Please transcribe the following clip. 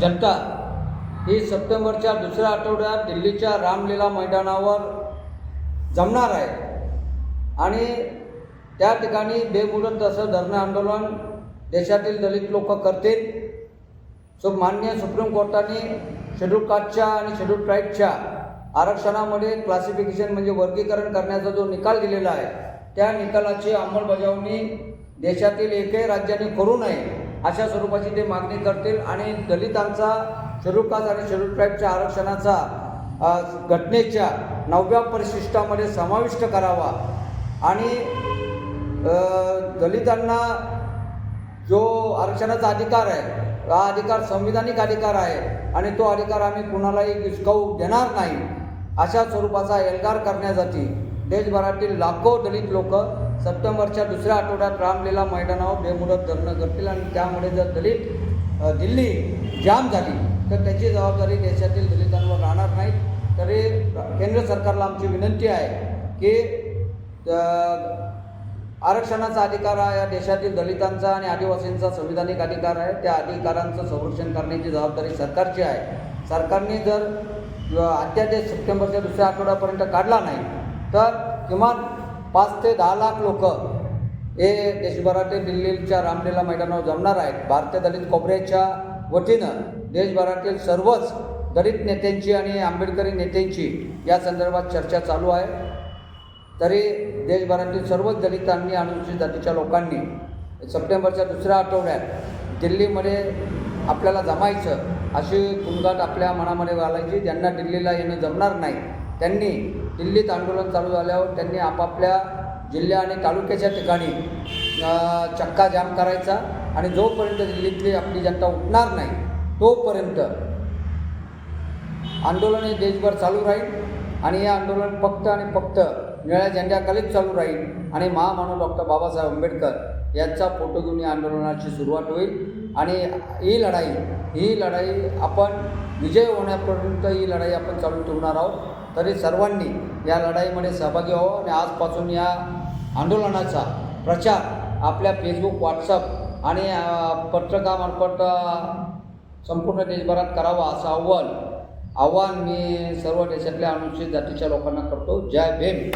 जनता ही सप्टेंबरच्या दुसऱ्या आठवड्यात दिल्लीच्या रामलीला मैदानावर जमणार आहे. आणि त्या ठिकाणी बेमुदत असं धरणं आंदोलन देशातील दलित लोक करतील. सो मान्य सुप्रीम कोर्टाने शेड्यूल कास्टच्या आणि शेड्यूल ट्राईबच्या आरक्षणामध्ये क्लासिफिकेशन म्हणजे वर्गीकरण करण्याचा जो निकाल दिलेला आहे त्या निकालाची अंमलबजावणी देशातील एकही राज्याने करू नये. अशा स्वरूपाची ते मागणी करतील आणि दलितांचा शेड्यूल कास्ट आणि शेड्यूल ट्राईबच्या आरक्षणाचा घटनेच्या नवव्या परिशिष्टामध्ये समाविष्ट करावा. आणि दलितांना जो आरक्षणाचा अधिकार आहे हा अधिकार संविधानिक अधिकार आहे आणि तो अधिकार आम्ही कुणालाही हिसकावू देणार नाही अशा स्वरूपाचा एल्गार करण्यासाठी देशभरातील लाखो दलित लोक सप्टेंबरच्या दुसऱ्या आठवड्यात रामलीला मैदानावर बेमुदत धरणं करतील आणि त्यामुळे जर दलित दिल्ली जाम झाली तर त्याची जबाबदारी देशातील दलितांवर राहणार नाही तरी केंद्र सरकारला आमची विनंती आहे की आरक्षणाचा अधिकार हा या देशातील दलितांचा आणि आदिवासींचा संविधानिक अधिकार आहे. त्या अधिकारांचं संरक्षण करण्याची जबाबदारी सरकारची आहे. सरकारने जर अत्यादेश सप्टेंबरच्या दुसऱ्या आठवड्यापर्यंत काढला नाही तर किमान पाच ते दहा लाख लोक हे देशभरातील दिल्लीच्या रामलीला मैदानावर जमणार आहेत. भारतीय दलित काँग्रेसच्या वतीनं देशभरातील सर्वच दलित नेत्यांची आणि आंबेडकरी नेत्यांची या संदर्भात चर्चा चालू आहे. तरी देशभरातील सर्वच दलितांनी अनुसूचित जातीच्या लोकांनी सप्टेंबरच्या दुसऱ्या आठवड्यात दिल्लीमध्ये आपल्याला जमायचं अशी कुणगाट आपल्या मनामध्ये घालायची. ज्यांना दिल्लीला येणं जमणार नाही त्यांनी दिल्लीत आंदोलन चालू झाल्यावर त्यांनी आपापल्या जिल्ह्या आणि तालुक्याच्या ठिकाणी चक्का जाम करायचा आणि जोपर्यंत दिल्लीतली आपली जनता उठणार नाही तोपर्यंत आंदोलन हे देशभर चालू राहील आणि हे आंदोलन फक्त आणि फक्त निळ्या झेंड्याखालीच चालू राहील आणि महामानव डॉक्टर बाबासाहेब आंबेडकर यांचा फोटो घेऊन या आंदोलनाची सुरुवात होईल आणि ही लढाई ही लढाई आपण विजय होण्यापर्यंत ही लढाई आपण चालू ठेवणार आहोत. तरी सर्वांनी या लढाईमध्ये सहभागी व्हावं आणि आजपासून या आंदोलनाचा प्रचार आपल्या फेसबुक व्हॉट्सअप आणि पत्रकामार्फत संपूर्ण देशभरात करावा असं आव्हान आव्हान मी सर्व देशातल्या अनुसूचित जातीच्या लोकांना करतो. जय भीम.